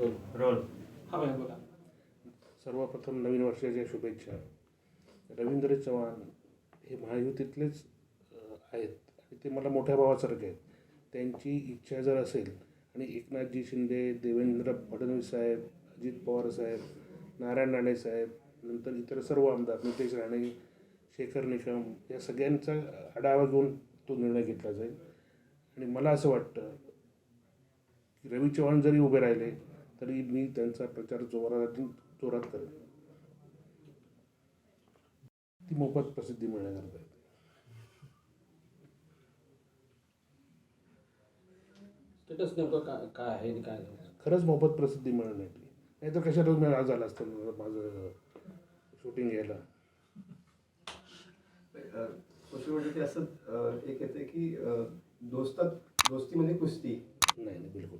Role हा भैया बोला. सर्वप्रथम नवीन वर्षाच्या शुभेच्छा. रवींद्र चव्हाण हे महायुतीतलेच आहेत. आणि ते मला मोठ्या भावासारखे आहेत. त्यांची इच्छा जर असेल आणि एकनाथजी शिंदे देवेंद्र फडणवीस साहेब अजित पवार साहेब नारायण राणे साहेब नंतर इतर सर्व आमदार नितेश राणे शेखर निकम या सगळ्यांचा आढावा घेऊन तो निर्णय घेतला जाईल. आणि मला असं वाटतं की रवी चव्हाण जरी उभे राहिले तरी मी त्यांचा प्रचार जोरात जोरात करेन. ती मोफत प्रसिद्धी मिळण्याकरता आहे. स्टेटस नेमकं काय काय आहे आणि काय नाही? खरंच मोफत प्रसिद्धी मिळण्याची नाही तर कशाला मी आज आला असतं माझं शूटिंग घ्यायला? सोशल मीडियाचे असं अ, एक येते की दोस्तात दोस्तीमध्ये कुस्ती नाही नाही बिलकुल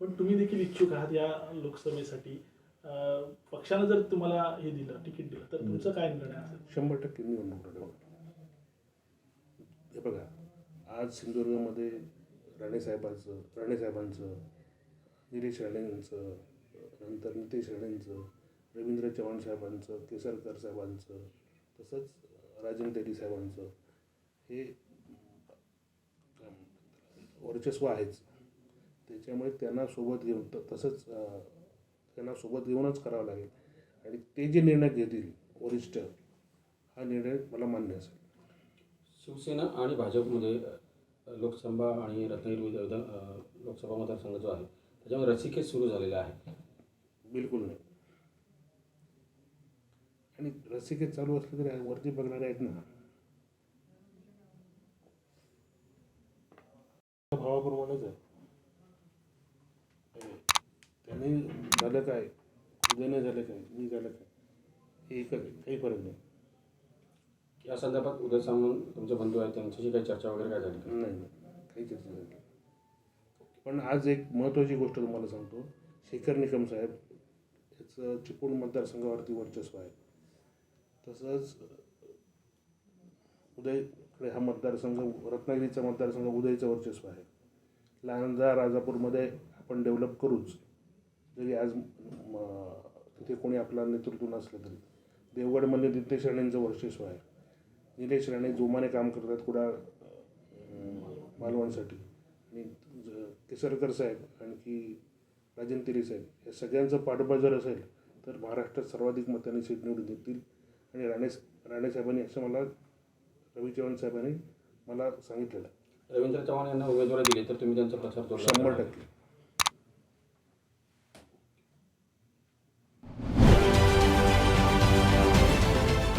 पण तुम्ही देखील इच्छुक आहात या लोकसभेसाठी. अं, पक्षानं जर तुम्हाला हे दिलं तिकीट दिलं तर तुमचं काय निर्णय असेल? शंभर टक्के निवडणूक लढवणार हे बघा आज सिंधुदुर्गमध्ये राणेसाहेबांचं राणेसाहेबांचं निलेश राणेंचं नंतर नितेश राणेंचं रवींद्र चव्हाण साहेबांचं केसरकर साहेबांचं तसंच राजन तेली साहेबांचं हे वर्चस्व आहेच. त्याच्यामुळे त्यांना सोबत घेऊन त- तसंच त्यांना सोबत घेऊनच करावं लागेल. आणि ते जे निर्णय घेतील वरिष्ठ हा निर्णय मला मान्य असेल. शिवसेना आणि भाजपमध्ये लोकसभा आणि रत्नागिरी विधान लोकसभा मतदारसंघ जो आहे त्याच्यामध्ये रसिकेत सुरू झालेला आहे. बिलकुल नाही. आणि रसिकेत चालू असले तरी वरती बघणारे आहेत ना. भावाप्रमाणेच आहे. त्यांनी झालं काय? उदयने झालं काय? मी झालं काय? हे काही फरक नाही. या संदर्भात उदय सामंत तुमचे बंधू आहेत त्यांच्याशी काही चर्चा वगैरे काय झाली? नाही नाही. काही चर्चा झाली पण आज एक महत्त्वाची गोष्ट तुम्हाला सांगतो. शेखर निकम साहेब याचं चिपळूण मतदारसंघावरती वर्चस्व आहे. तसंच उदयकडे हा मतदारसंघ रत्नागिरीचा मतदारसंघ उदयचं वर्चस्व आहे. लहानदा राजापूरमध्ये आपण डेव्हलप करूच. जरी आज म, तिथे कोणी आपला नेतृत्व नसलं तरी. देवगडमध्ये नितेश राणेंचं वर्चस्व आहे. निलेश राणे जोमाने काम करतात कुडा मालवणसाठी. आणि केसरकर साहेब आणखी राजन तेली साहेब या सगळ्यांचं पाठबळ जर असेल तर महाराष्ट्रात सर्वाधिक मतांनी सीट निवडून येतील आणि राणे राणे साहेबांनी असं मला रवी चव्हाण साहेबांनी मला सांगितलेलं आहे. रवींद्र चव्हाण यांना उमेदवारी दिली तर तुम्ही त्यांचा प्रचार शंभर. टक्के.